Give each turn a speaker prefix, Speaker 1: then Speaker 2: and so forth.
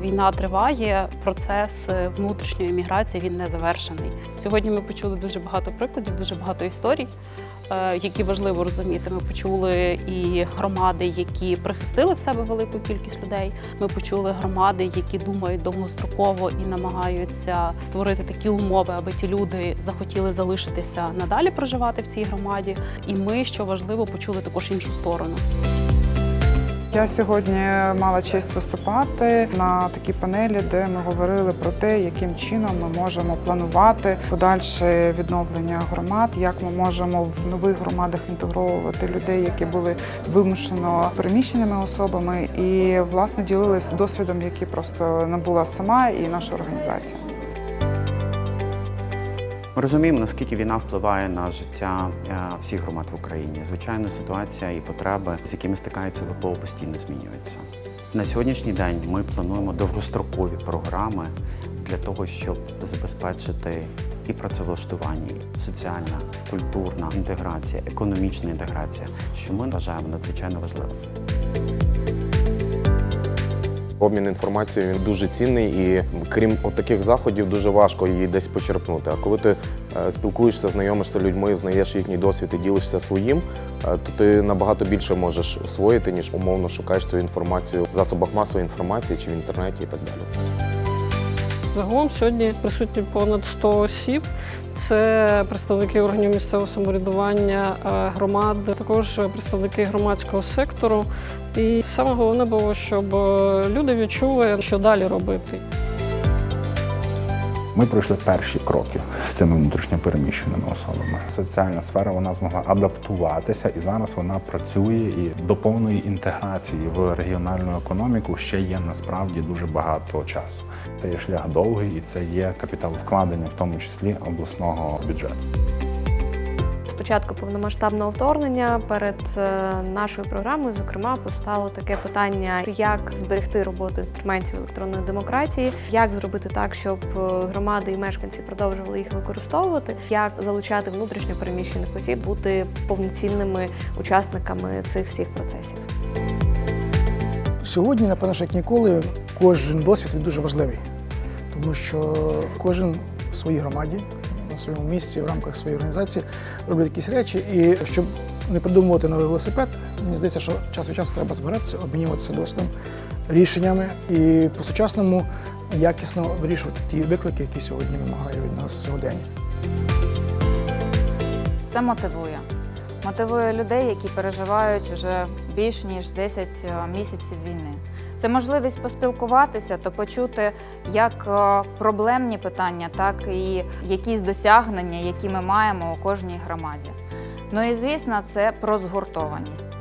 Speaker 1: війна триває, процес е, внутрішньої міграції він не завершений. Сьогодні ми почули дуже багато прикладів, дуже багато історій, е, які важливо розуміти. Ми почули і громади, які прихистили в себе велику кількість людей. Ми почули громади, які думають довгостроково і намагаються створити такі умови, аби ті люди захотіли залишитися надалі проживати в цій громаді. І ми, що важливо, почули також іншу сторону.
Speaker 2: Я сьогодні мала честь виступати на такій панелі, де ми говорили про те, яким чином ми можемо планувати подальше відновлення громад, як ми можемо в нових громадах інтегровувати людей, які були вимушено переміщеними особами, і власне ділились досвідом, який просто набула сама і наша організація.
Speaker 3: Ми розуміємо, наскільки війна впливає на життя е, всіх громад в Україні. Звичайно, ситуація і потреби, з якими стикається ВПО, постійно змінюються. На сьогоднішній день ми плануємо довгострокові програми для того, щоб забезпечити і працевлаштування, соціальна, культурна інтеграція, економічна інтеграція, що ми вважаємо надзвичайно важливим.
Speaker 4: Обмін інформацією він дуже цінний, і крім таких заходів, дуже важко її десь почерпнути. А коли ти е, спілкуєшся, знайомишся з людьми, знаєш їхній досвід і ділишся своїм, е, то ти набагато більше можеш освоїти, ніж умовно шукаєш цю інформацію в засобах масової інформації чи в інтернеті і так далі.
Speaker 5: Загалом сьогодні присутні понад 100 осіб. Це представники органів місцевого самоврядування, е, громад, також представники громадського сектору. І саме головне було, щоб е, люди відчули, що далі робити.
Speaker 6: Ми пройшли перші кроки з цими внутрішньопереміщеними особами. Соціальна сфера вона змогла адаптуватися, і зараз вона працює і до повної інтеграції в регіональну економіку ще є насправді дуже багато часу. Це є шлях довгий, і це є капітал вкладення, в тому числі обласного бюджету.
Speaker 7: Спочатку повномасштабного вторгнення перед е, нашою програмою, зокрема, постало таке питання, як зберегти роботу інструментів електронної демократії, як зробити так, щоб е, громади і мешканці продовжували їх використовувати, як залучати внутрішньо переміщених осіб бути повноцінними учасниками цих всіх процесів.
Speaker 8: Сьогодні, напевно, як ніколи, кожен досвід він дуже важливий, тому що кожен в своїй громаді, на своєму місці, в рамках своєї організації роблять якісь речі. І щоб не придумувати новий велосипед, мені здається, що час від часу треба збиратися, обмінюватися досвідом, рішеннями і по-сучасному якісно вирішувати ті виклики, які сьогодні вимагають від нас сьогодення.
Speaker 9: Це мотивує. Мотивує людей, які переживають вже більш ніж 10 місяців війни. Це можливість поспілкуватися та почути як е, проблемні питання, так і якісь досягнення, які ми маємо у кожній громаді. Ну і звісно, це про згуртованість.